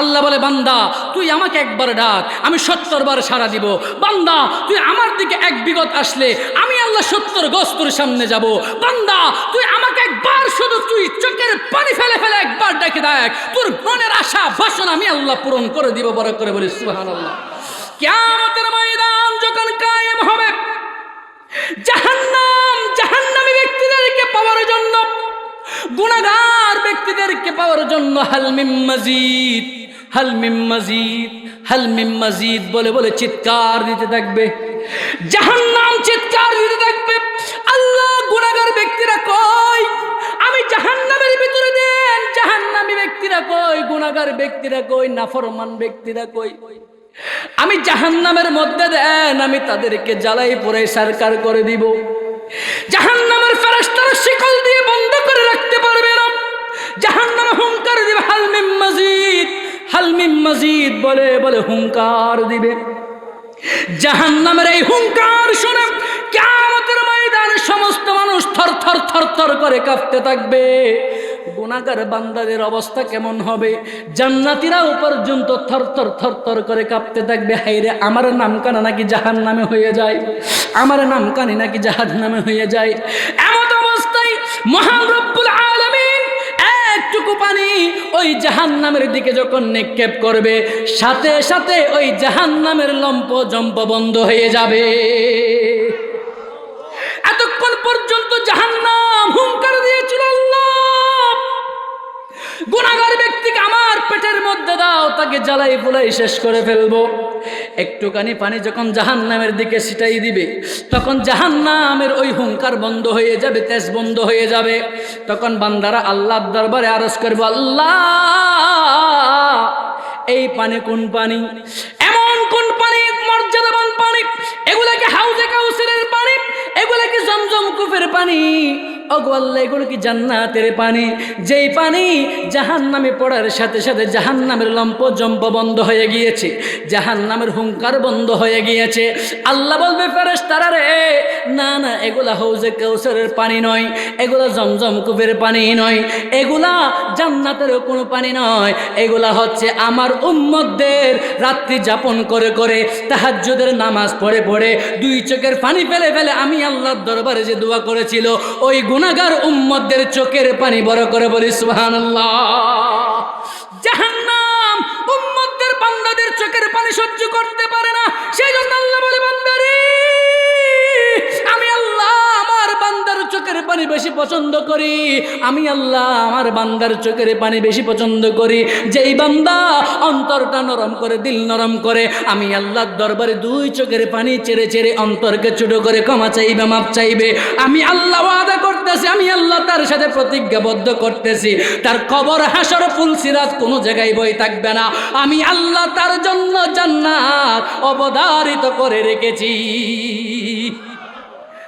আল্লাহ বলে, বান্দা, তুই আমাকে একবার ডাক, আমি সত্তর বার সারা দিব। বান্দা, তুই আমার দিকে এক বিগত আসলে, আমি আল্লাহ সত্তর গস্তর সামনে যাব। বান্দা, তুই আমাকে একবার শুধু তুই চোখের পানি ফেলে ফেলে একবার ডেকে দেখ। তোর মনের আশা, বাসনা আমি আল্লাহ পূরণ করে দিব, বড় করে বলি সুহান আল্লাহ কেমতের ময়দান যখন কায়েম হবে, জাহান্নাম, জাহান্নামী ব্যক্তিদেরকে পাওয়ার জন্য গুণাগার ব্যক্তিদেরকে পাওয়ার জন্য হালমিম মজিদ। হালমিম মজিদ হালমিম মজিদ বলে বলে চিৎকার দিতে থাকবে। জাহান্নাম চিৎকার দিতে থাকবে। আল্লাহ গুণাগার ব্যক্তিরা কই আমি জাহান্নামের ভিতরে দেন। জাহান্নামী ব্যক্তিরা কই গুণাগার ব্যক্তিরা কই নাফরমান ব্যক্তিরা কই আমি জাহান্নামের মধ্যে দেন। আমি তাদেরকে জ্বালাই পরে সরকার করে দিব। জাহান্নামের ফেরেশতারা শিকল দিয়ে বন্ধ করে রাখতে পারবে না। হালমিম মজিদ বলে বলে হুঙ্কার দিবে। জাহান্নামের এই হুঙ্কার শুনে কিয়ামতের ময়দানে সমস্ত মানুষ থর থর থর থর করে কাঁপতে থাকবে। গুণাগার বান্দাদের অবস্থা কেমন হবে? জান্নাতিরাও পর্যন্ত থর থর থর থর করে কাঁপতে থাকবে। হাইরে আমার নাম কানা নাকি জাহান নামে হয়ে যায়? আমার নাম কানি নাকি জাহান নামে হয়ে যায়? এমন অবস্থায় মহান রব্বুল আলামিন পানি ওই জাহান্নামের দিকে যখন নিক্ষেপ করবে, সাথে সাথে ওই জাহান্নামের লম্প জম্প বন্ধ হয়ে যাবে। এতক্ষণ পর্যন্ত জাহান্নাম মধ্যে দাও, তাকে জ্বালাই ফুলাই শেষ করে ফেলব। একটুখানি পানি যখন জাহান্নামের দিকে ছিটাই দিবে, তখন জাহান্নামের ওই হুঙ্কার বন্ধ হয়ে যাবে, তেজ বন্ধ হয়ে যাবে। তখন বান্দারা আল্লাহর দরবারে আরজ করব, আল্লাহ, এই পানি কোন পানি? এমন কোন পানি? মর্যাদাবান পানি? এগুলাকে হাউজে কাউসিলের পানি? এগুলাকে জমজম কুফের পানি? অগোয়াল্লা এগুলো কি জান্নাতের পানি? যেই পানি জাহান নামে পড়ার সাথে সাথে জাহান নামের লম্প জম্প বন্ধ হয়ে গিয়েছে জাহান নামের হুঙ্কার বন্ধ হয়ে গিয়েছে। আল্লাহ বলবে ফেরেস তারা রে, না না, এগুলা হৌজে কৌসরের পানি নয়, এগুলা জমজম কুপের পানি নয়, এগুলা জান্নাতেরও কোনো পানি নয়, এগুলা হচ্ছে আমার উম্মতদের রাত্রি যাপন করে করে তাহাজ্জুদের নামাজ পড়ে পড়ে দুই চোখের পানি ফেলে ফেলে আমি আল্লাহর দরবারে যে দোয়া করেছিল, ওই গুণাগার উম্মদের চোখের পানি বড় করে বলি সুহান উম্মতদের বান্দাদের চোখের পানি সহ্য করতে পারে পানি বেশি পছন্দ করি, আমি আল্লাহ আমার বান্দার চোখের পানি বেশি পছন্দ করি। যেই বান্দা অন্তরটা নরম করে, দিল নরম করে, আমি আল্লাহর দরবারে দুই চোখের পানি চেড়ে চেড়ে অন্তরকে ছোট করে ক্ষমা চাইবে মাপ চাইবে। আমি আল্লাহ ওয়াদা করতেছি, আমি আল্লাহ তার সাথে প্রতিজ্ঞাবদ্ধ করতেছি। তার কবর, হাসর, ফুল সিরাত কোনো জায়গায় বই থাকবে না। আমি আল্লাহ তার জন্য জান্নাত অবধারিত করে রেখেছি।